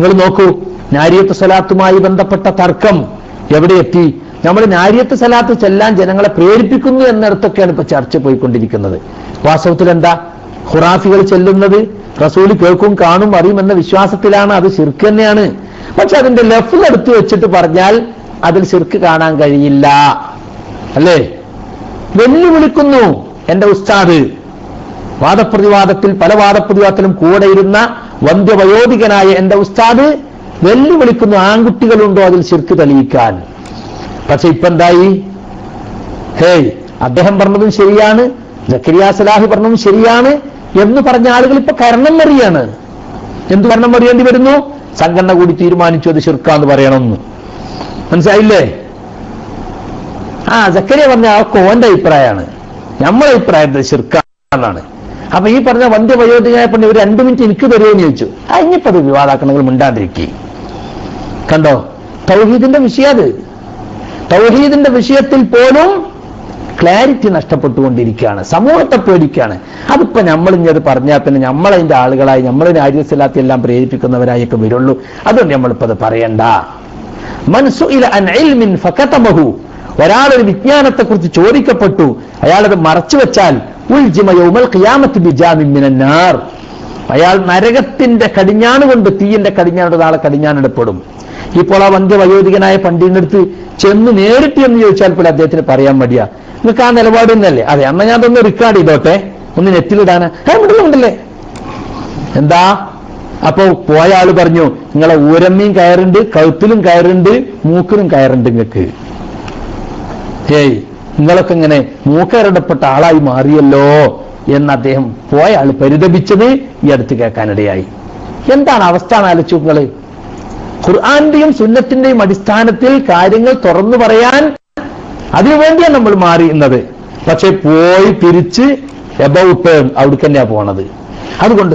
നിങ്ങൾ നോക്കൂ നാരിയത്ത് സലാത്തുമായി ബന്ധപ്പെട്ട തർക്കം എവിടെ എത്തി? നമ്മൾ നാരിയത്ത് സലാത്ത് ചെല്ലാൻ ജനങ്ങളെ പ്രേരിപ്പിക്കുന്നു എന്നിടത്തൊക്കെയാണ് ഇപ്പൊ ചർച്ച പോയിക്കൊണ്ടിരിക്കുന്നത്. വാസ്തവത്തിൽ എന്താ ഖുറാഫികൾ ചെല്ലുന്നത് റസൂൽ കേൾക്കും കാണും അറിയും എന്ന വിശ്വാസത്തിലാണ് അത് ശിർക്ക് തന്നെയാണ്. പക്ഷെ അതിന്റെ ലഫ്ൽ എടുത്തു വെച്ചിട്ട് പറഞ്ഞാൽ അതിൽ ശിർക്ക് കാണാൻ കഴിയില്ല. അല്ലേ? വെല്ലുവിളിക്കുന്നു എന്റെ ഉസ്താദ്. വാദപ്രതിവാദത്തിൽ പല വാദപ്രതിവാദത്തിലും കൂടെ ഇരുന്ന വന്ധ്യവയോധികനായ എന്റെ ഉസ്താദ് വെല്ലുവിളിക്കുന്ന ആൺകുട്ടികളുണ്ടോ അതിൽ ശിർക്ക് തെളിയിക്കാൻ. പക്ഷെ ഇപ്പൊ എന്തായി? ഹേയ് അദ്ദേഹം പറഞ്ഞതും ശരിയാണ് ജക്കരിയ സലാഹി പറഞ്ഞതും ശരിയാണ് എന്ന് പറഞ്ഞ ആളുകൾ ഇപ്പൊ കരണം മറിയാണ്. എന്ത് കരണം മറിയേണ്ടി വരുന്നു? സംഘടന കൂടി തീരുമാനിച്ചു അത് ശിർക്കാന്ന് പറയണമെന്ന്. മനസ്സിലായില്ലേ? ആ ജക്കരിയ പറഞ്ഞ ആൾക്ക് ഓന്റെ അഭിപ്രായമാണ്. നമ്മളെ അഭിപ്രായത്തിൽ ശിർക്കാന്നാണ്. അപ്പൊ ഈ പറഞ്ഞ വന്ധ്യ വയോധികനായ പെണ്ണ് ഒരു രണ്ടു മിനിറ്റ് എനിക്ക് തരുമെന്ന് ചോദിച്ചു. ആ ഇനിയിപ്പോ അത് വിവാദാക്കണങ്ങൾ മിണ്ടാതിരിക്കി. കണ്ടോ? തൗഹീദിന്റെ വിഷയം അത്. തൗഹീദിന്റെ വിഷയത്തിൽ പോലും ക്ലാരിറ്റി നഷ്ടപ്പെട്ടുകൊണ്ടിരിക്കുകയാണ്. സമൂഹത്തെ പേടിക്കുകയാണ്. അതിപ്പോ നമ്മൾ ഇനി അത് പറഞ്ഞാൽ പിന്നെ നമ്മളതിന്റെ ആളുകളായി നമ്മളതിന് ആര്യസില്ലാത്ത എല്ലാം പ്രേരിപ്പിക്കുന്നവരായൊക്കെ വരുള്ളൂ. അതുകൊണ്ട് നമ്മളിപ്പോ അത് പറയണ്ട. ഇൽമിൻ ഫകതമഹു. ഒരാളൊരു വിജ്ഞാനത്തെ കുറിച്ച് ചോദിക്കപ്പെട്ടു. അയാളത് മറച്ചു വെച്ചാൽ ഉൽജിമ യൗമൽ ഖിയാമത്തി ബിജാമിൻ മിനൻ നാർ അയാൾ നരകത്തിന്റെ കടിഞ്ഞാണ് കൊണ്ട് തീയന്റെ കടിഞ്ഞാണ് നാളെ കടിഞ്ഞാണിടപ്പെടും. ഇപ്പോൾ ആ വന്ധ്യ വയോധികനായ പണ്ഡിതിന്റെ അടുത്ത് ചെന്ന് നേരിട്ട് എന്ന് ചോദിച്ചാൽ പോലും അദ്ദേഹത്തിന് പറയാൻ മടിയാ. നിങ്ങൾക്ക് ആ നിലപാട് തന്നെയല്ലേ അതെ അന്ന ഞാൻ അതൊന്ന് റെക്കോർഡ് ചെയ്തോട്ടെ. ഒന്ന് നെറ്റിലിടാന് ഉണ്ടല്ലേ? എന്താ? അപ്പൊ പോയ ആൾ പറഞ്ഞു നിങ്ങളെ ഊരമ്മയും കയറുണ്ട് കഴുത്തിലും കയറുണ്ട് മൂക്കിലും കയറുണ്ട് നിങ്ങൾക്ക് ഏയ് നിങ്ങളൊക്കെ ഇങ്ങനെ മൂക്കരടപ്പെട്ട ആളായി മാറിയല്ലോ എന്ന് അദ്ദേഹം പോയ ആൾ പരിതപിച്ചത് ഈ അടുത്ത് കേൾക്കാനിടയായി. എന്താണ് അവസ്ഥ ആലോചിച്ചു നിങ്ങൾ ഖുർആാന്റെയും സുന്നത്തിന്റെയും അടിസ്ഥാനത്തിൽ കാര്യങ്ങൾ തുറന്നു പറയാൻ അതിനുവേണ്ടിയാണ് നമ്മൾ മാറിയുന്നത് പക്ഷെ പോയി തിരിച്ച് എബൌട്ട് അവിടേക്ക് തന്നെയാ പോണത്. അതുകൊണ്ട്